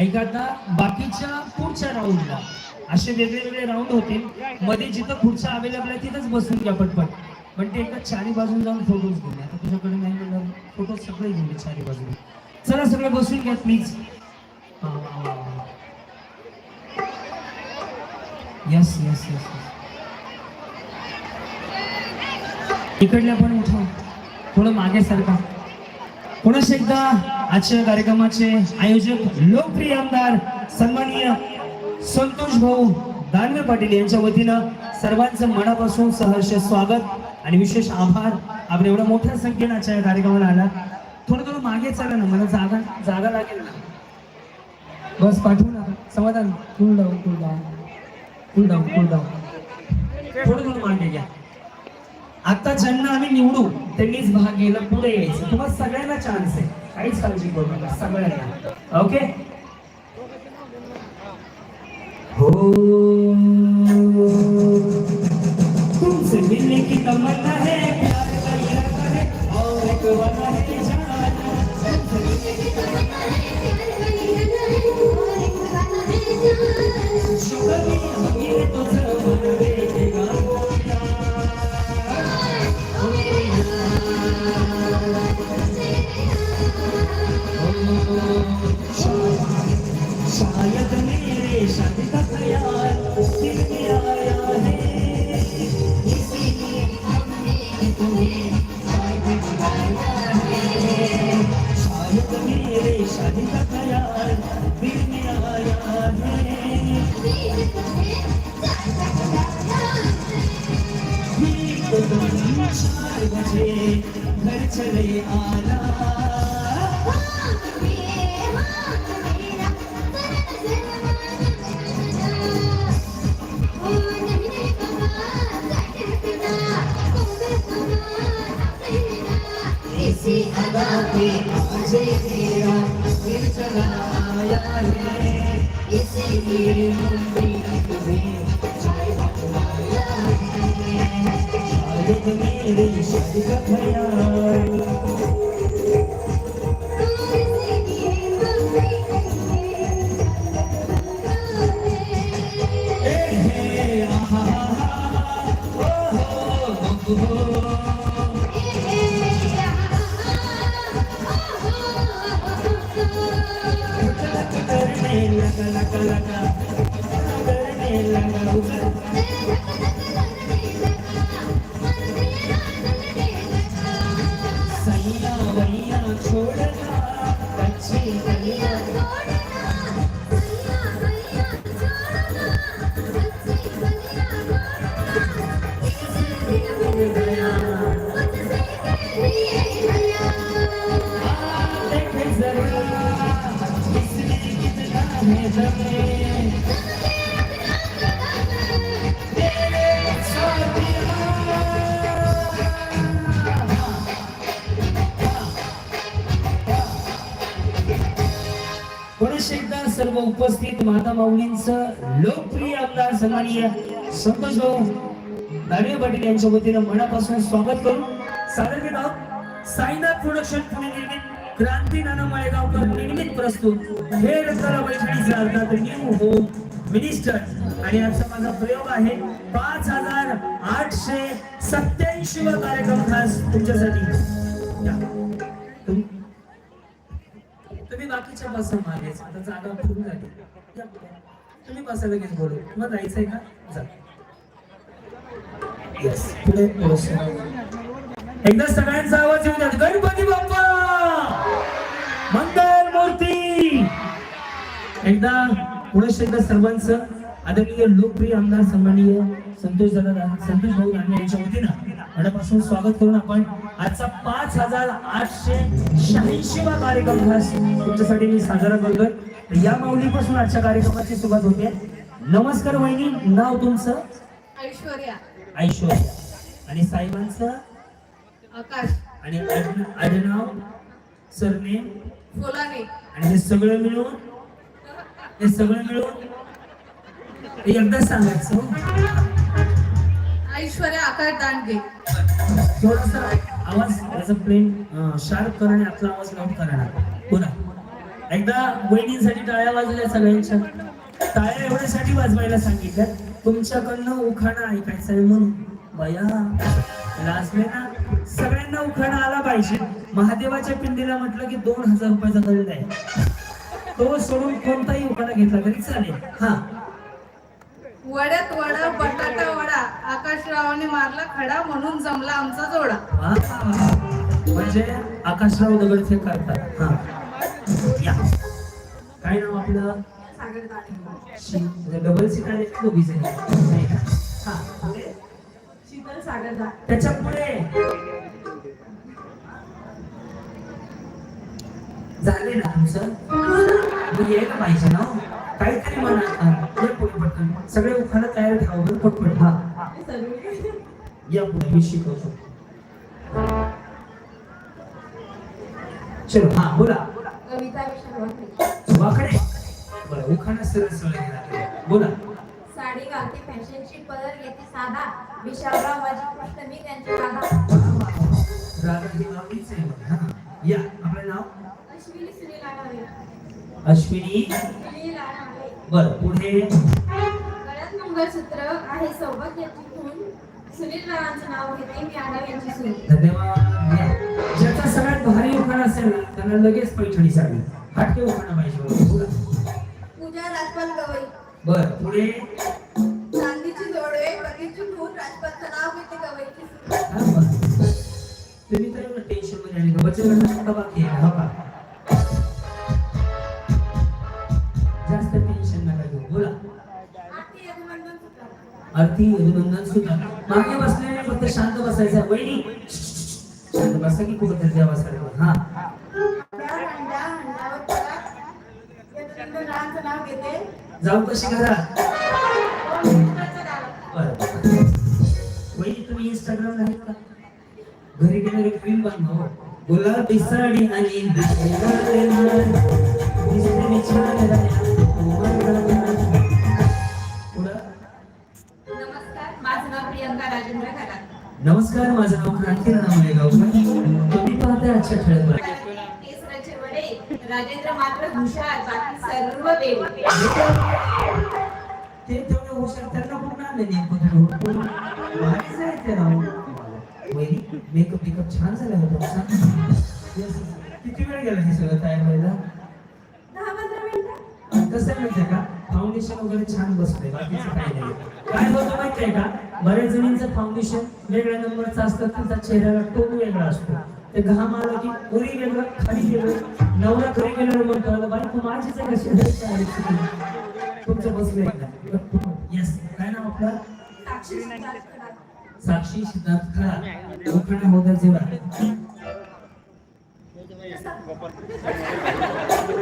ऐका आता बाकीच्या पुढच्या राऊंडला असे वेगवेगळे राऊंड होतील मध्ये जिथं खुर्च्या अवेलेबल आहे तिथंच बसून घ्या पटपट. पण ते एकदा चारी बाजून जाऊन फोटोज घेऊन आता तुझ्याकडे नाही म्हणणार फोटो सगळे घेऊन चारी बाजून. चला सगळे बसून घ्या प्लीज यस यस यस इकडल्या पण उठा थोडं मागे सरका. पुन्हा एकदा आजच्या कार्यक्रमाचे आयोजक लोकप्रिय आमदार सन्माननीय संतोष भाऊ दानवे पाटील यांच्या वतीनं सर्वांचं मनापासून सहर्ष स्वागत आणि विशेष आभार. आपण एवढ्या मोठ्या संख्येनं आजच्या या कार्यक्रमाला आला थोडं थोडं मागे चला ना मला जागा जागा लागेल ना. बस पाठवू ना समाधान. Cool down cool down cool down cool down थोडं थोडं मागे घ्या. आता ज्यांना आम्ही निवडू त्यांनीच भाग घ्यायला पुढे. यायचं तुम्हाला सगळ्यांना चान्स आहे. काहीच काळजी करू नका. सगळ्यांना. ओके हो. तुमसे मिलने की तमन्ना है प्यार का इरादा है और एक वादा है शायद मेरे शादी का ख्याल दिल में आया है ठीक तो तुम चार बजे घर चले आना इसी अदा पे आज तेरा दिल चला आया है इसीलिए हमने तुम्हें चाय बुलाया है शायद मेरी शादी का ख्याल ए हे आहा Thank you. पुरुष एकदा सर्व उपस्थित माता माऊलींचं लोकप्रिय आमदार सन्मानीय संतोष भाऊ दानवे पाटील यांच्या वतीनं मनापासून स्वागत करून सादर करत आहोत. साईनाथ प्रोडक्शन पुणे निर्मित क्रांती नाना माळेगावकर निर्मित प्रस्तुत हे रसाला पैठणीचे अर्थात न्यू होम मिनिस्टर आणि आजचा माझा प्रयोग आहे पाच हजार आठशे सत्याऐंशी वा कार्यक्रम खास तुमच्यासाठी. बाकीच्या बसा मागेच आता जागा फुल झाली. तुम्ही बसा लगेच बोलू. मग जायचंय का? जा. येस पुढे एकदा सगळ्यांचा आवाज येऊ द्या. गणपती बाप्पा! मंगल मूर्ती! एकदा पुढे एकदा सर्वांचं. आदरणीय लोकप्रिय आमदार सन्माननीय संतोष दादा संतोष भाऊ दानवे यांच्या वतीनं मनापासून स्वागत करून आपण आजचा पाच हजार आठशे शहाऐंशी वा कार्यक्रम खास तुमच्यासाठी मी साजरा करतोय या माऊलीपासून आजच्या कार्यक्रमाची सुरुवात होते. नमस्कार वहिनी नाव तुमचं? ऐश्वर्या. ऐश्वर्या. आणि साहेबांचं? आकाश. आणि आडन- आडनाव सरनेम? फुलाने. आणि हे सगळं मिळून? हे सगळं मिळून हे एकदा सांगायचं. ऐश्वर्या आकाश दांडगे थोडासा आवाज प्लेन शार्प करा आणि आपला आवाज लावून करा बोला. एकदा वहिनींसाठी टाळ्या वाजवल्या सगळ्यांच्या. टाळ्या एवढ्यासाठी वाजवायला सांगितलं तुमच्याकडनं उखाणा ऐकायचा आहे म्हणून. बया लाजले ना? सगळ्यांना उखाणा आला पाहिजे. महादेवाच्या पिंडीला म्हटलं की दोन हजार रुपयाचा दंड आहे. तो सोडून कोणताही उखाणा घेतला तरी चालेल. हा. वड्यात वडा बटाटा वडा आकाशरावाने मारला खडा म्हणून जमला आमचा जोडा. वा. म्हणजे आकाशराव दगडचे करतात. हा. या. काय नाव आपलं? सागर दांडगे शी- डबल सीट आहे दोघी नाही का? हा. पुढे. शीतल सागर दांडगे त्याच्या पुढे झाले ना तुमचं मग यायला पाहिजे ना हो. काहीतरी म्हणा हा, पुढे सगळे उखाणा तयार ठेवा पटपट. हा. या पुढे मी शिकवतो. चलो हा बोला. कविता वाकडे बरं उखाणा सरळ सरळ. बोला. साडी घालते फॅशनची पदर घेते साधा. विशालराव माझी मी त्यांचे राधा ही आहे. या आपलं नाव? अश्विनी सुनील अश्विनी. बर पुढे. मंगळसूत्र आहे सौभाग्याची खून सुनील रावांचं नाव घेते मी आढावे यांची सून. धन्यवाद. ज्याचा सगळ्यात भारी उखाणा असेल ना त्यांना लगेच पैठणी साडी हटके उखाणा पाहिजे पूजा राजपाल गवई. बर पुढे? चांदीची जोडवे बगीची खून राजपालचं नाव घेते गवईची सून. तुम्ही तर टेन्शनमध्ये आले गटाचा बाकी आहे आरती अभिनंदन सुद्धा. मागे बसलेले फक्त शांत बसायचं वहिनी शांत बसा की खूप दर्जा बसायला हा. जाऊ कशी करा? वहिनी तुम्ही इंस्टाग्राम नाही का? घरी गेल्यावर एक रील बनवा हो. गुलाबी साडी आणि दिसते दिसते मी छान नमस्कार माझं नाव क्रांती रामाळे गावकर. तुम्ही पाहता आजच्या ठळक राजेंद्र मात्र हुशार बाकी सर्व देव ते तेवढे हुशार त्यांना पूर्ण आले भारीच आहे ते वहिनी मेकअप बिकअप छान झाला होता. किती वेळ गेला हे सगळं तयार व्हायला? दहा पंधरा मिनिटं. कसं आहे माहितीये का? फाउंडेशन वगैरे छान बसलंय बाकीचं काही नाही काय होतं माहितीये का? बऱ्याच जणींचं फाउंडेशन वेगळ्या नंबरचं असतं त्यांचा चेहऱ्याला टोन वेगळा असतो. ते घाम आला की उरी वेगळं खाली वेगळं नवरा घरी गेल्यावर म्हणतो "अगं बाई तू माझीच आहे कशी तुमचं बसलंय का? येस काय नाव आपलं? साक्षी सिद्धार्थ खरा. उखाणा होता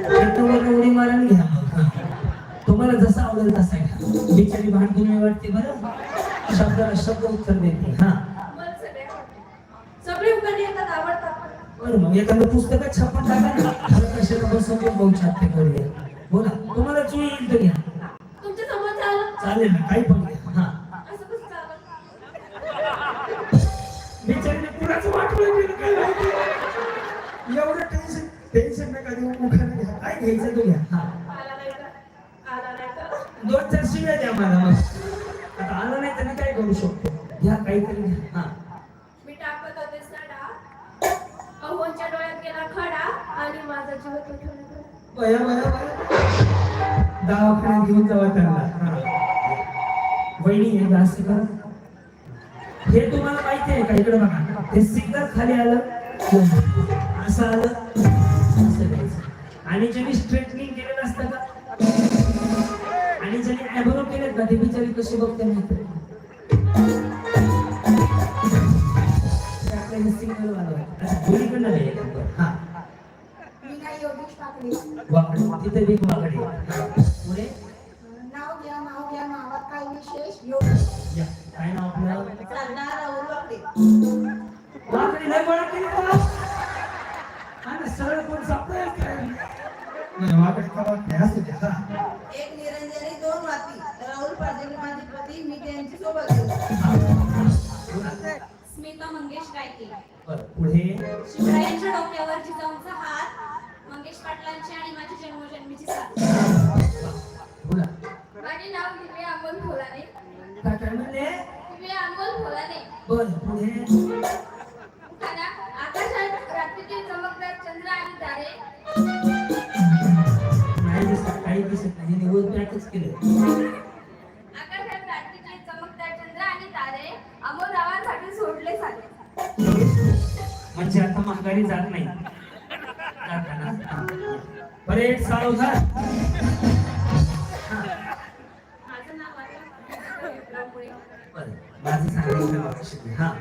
त्याच्यावर उडी मारायला घ्या. तुम्हाला जसं आवडेल तसा घ्या. बिचारी भांडून वाटते बरं? शब्दाला शब्द उत्तर देते. हा. बरं मग एखादं पुस्तकात छापून टाका ना. कशाला बसून ते बघू शकते करूया बोला तुम्हाला येईल तर घ्या. चालेल. ना काही पण घ्या. हा. असं कसं चाललं? बिचारीने कुणाचं वाटलं गेलं काय माहिती? एवढं टेन्शन टेन्शन नका देऊ मुखाने घ्या. काय घ्यायचं तो घ्या. हा आला नाही का आला नाही का दोन चार शिव्या द्या मला मग आता आलं नाही तर मी काय करू शकतो? घ्या काहीतरी हा. मी टाकत होते सडा. अहोंच्या डोळ्यात गेला खडा आणि माझा जीव बया बया बया. दवाखान्यात घेऊन जावा त्यांना. वहिनी हे असं करा हे तुम्हाला माहिती आहे का? इकडे बघा. हे सिग्नल खाली आलं. असं आलं. आणि ज्यांनी स्ट्रेटनिंग केलेलं असतं का? आणि ज्यांनी ॲब्रो केलेत ना ते बिचारी कसे बघते माहिती सिग्नल नाही. हा. वाकडे. तिथे बी वाकडे. पुढे? नाव घ्या नाव घ्या नावात काय विशेष? योगेश. या. काय नाव आपलं? सरदार राहुल वाकडे. वाकडे लय गोळा केले का आणि सरळ कोण सापडे नाही वाकडे का वाकडे असू द्या हा एक निरंजनी दोन वाती राहुल पाटील माझे पती मी त्यांची सोबत गेलो. बोला. स्मिता मंगेश गायके. पुढे? शिवरायांच्या डोक्यावर जिजाऊंचा हात. मंगेश पाटलांची आणि माझी जन्मोजन्मीची साथ. बोला. माझे नाव दिव्य अमोल भोलाने काय काय म्हणले? दिव्य अमोल भोलाने बरं पुढे? परेड सावधान हा. माझं. बरं सांगायचं. हा.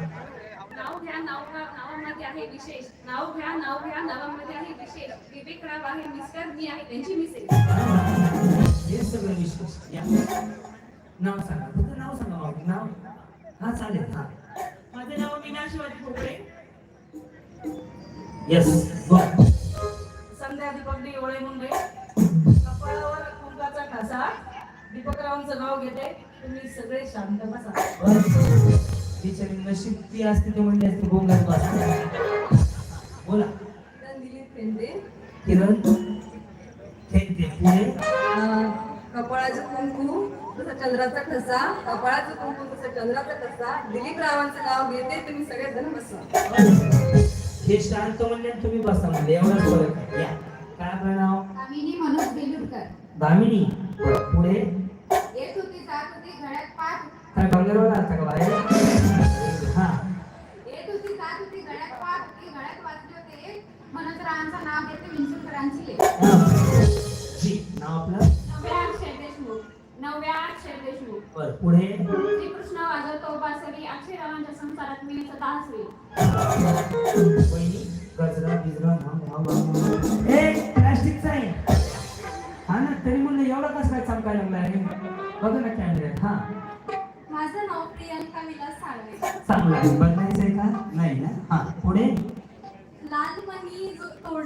नाव घ्या नाव घ्या नावामध्ये आहे विशेष. नाव घ्या नाव घ्या नावामध्ये आहे विशेष. विवेक राव आहे मिस्टर मी आहे त्यांची मिसेस. हे सगळं विशेष या. नाव सांगा. फक्त नाव सांगा नाव. हा चालेल. हा. माझे नाव मीना शिवाजी भोपळे येस नाव घेते. तुम्ही सगळे शांत बसा. नशीब ती असते ते म्हणले असते गोंगात बस बोला. दिलीप किरण. थेंबते पुढे कपाळाचं कुंकू तसं चंद्राचा ठसा. कपाळाचं कुंकू तसं चंद्राचा ठसा. दिलीप रावांचं नाव घेते तुम्ही सगळेजण बसा. हे शांत म्हणले तुम्ही बसा म्हणले एवढाच फरक या. काय आपलं नाव? कामिनी मनोज बेलुरकर. दामिनी. पुढे. येत होती जात होती. घड्यात पाच काय बंगालवाला आता का बाहेर? हा. येत होती जात होती घड्यात पाच होती घड्यात वाचले होते. एक मनोज रावांचं नाव घेते विंचूरकरांची लेक. जी नाव आपलं? नव्या अक्षर देशमुख नव्या अक्षर देशमुख बर पुढे? श्रीकृष्ण वाजवतो बासरी अक्षररावांच्या संसारात मी सदा हसवी गजरा बिजरा who, who